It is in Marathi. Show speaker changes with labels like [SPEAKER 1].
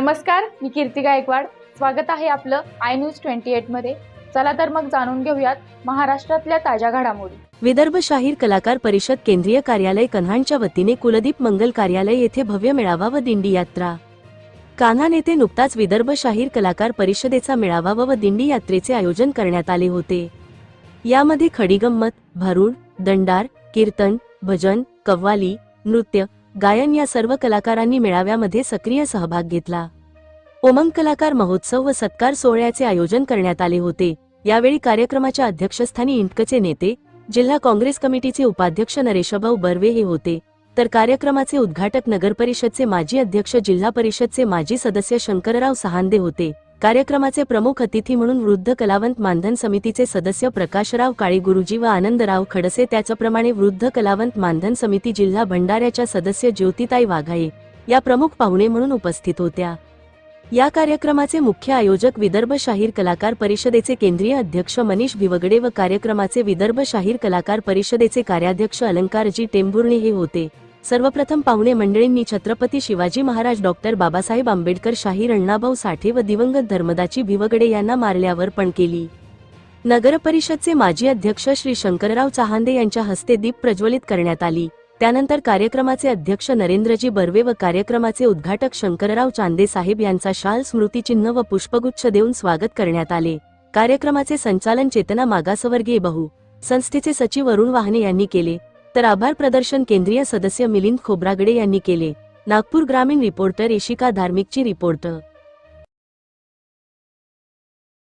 [SPEAKER 1] नमस्कार मी कीर्ती गायकवाड. स्वागत आहे आपलं आय न्यूज ट्वेंटी एटमध्ये. चला तर मग जाणून घेऊयात महाराष्ट्रातल्या ताज्या घडामोडी.
[SPEAKER 2] विदर्भ शाहीर कलाकार परिषद केंद्रीय कार्यालय कन्हाणच्या वतीने कुलदीप मंगल कार्यालय येथे भव्य मेळावा व दिंडी यात्रा. कान्हान येथे नुकताच विदर्भ शाहीर कलाकार परिषदेचा मेळावा व दिंडी यात्रेचे आयोजन करण्यात आले होते. यामध्ये खडीगंमत भारुड दंडार कीर्तन भजन कव्वाली नृत्य गायन या सर्व कलाकारांनी मेळाव्यामध्ये सक्रिय सहभाग घेतला. ओमंग कलाकार महोत्सव व सत्कार सोहळ्याचे आयोजन करण्यात आले होते. यावेळी कार्यक्रमाच्या अध्यक्षस्थानी इंटकचे नेते जिल्हा काँग्रेस कमिटीचे उपाध्यक्ष नरेशभाऊ बर्वे हे होते. तर कार्यक्रमाचे उद्घाटक नगरपरिषदचे माजी अध्यक्ष जिल्हा परिषदचे माजी सदस्य शंकरराव सहांदे होते. कार्यक्रमाचे प्रमुख अतिथी म्हणून वृद्ध कलावंत मानधन समितीचे सदस्य प्रकाशराव काळे गुरुजी व आनंदराव खडसे त्याचप्रमाणे वृद्ध कलावंत मानधन समिती जिल्हा भंडाऱ्याच्या सदस्य ज्योतिताई वाघाळे या प्रमुख पाहुणे म्हणून उपस्थित होत्या. या कार्यक्रमाचे मुख्य आयोजक विदर्भ शाहीर कलाकार परिषदेचे केंद्रीय अध्यक्ष मनीष भिवगडे व कार्यक्रमाचे विदर्भ शाहीर कलाकार परिषदेचे कार्याध्यक्ष अलंकारजी टेंभुर्णे हे होते. सर्वप्रथम पाहुणे मंडळींनी छत्रपती शिवाजी महाराज डॉक्टर बाबासाहेब आंबेडकर शाहीर अण्णाभाऊ साठे व दिवंगत धर्मदाची भिवगडे यांना मारल्यावर पण केली. नगरपरिषदचे माजी अध्यक्ष श्री शंकरराव चहांदे यांच्या हस्ते दीप प्रज्वलित करण्यात आली. त्यानंतर कार्यक्रमाचे अध्यक्ष नरेंद्रजी बर्वे व कार्यक्रमाचे उद्घाटक शंकरराव चांदे साहेब यांचा शाल स्मृतिचिन्ह व पुष्पगुच्छ देऊन स्वागत करण्यात आले. कार्यक्रमाचे संचालन चेतना मागासवर्गीय बहु संस्थेचे सचिव अरुण वाहने यांनी केले. तर आभार प्रदर्शन केंद्रीय सदस्य मिलिंद खोब्रागडे यांनी केले. नागपूर ग्रामीण रिपोर्टर इशिका धार्मिकची रिपोर्टर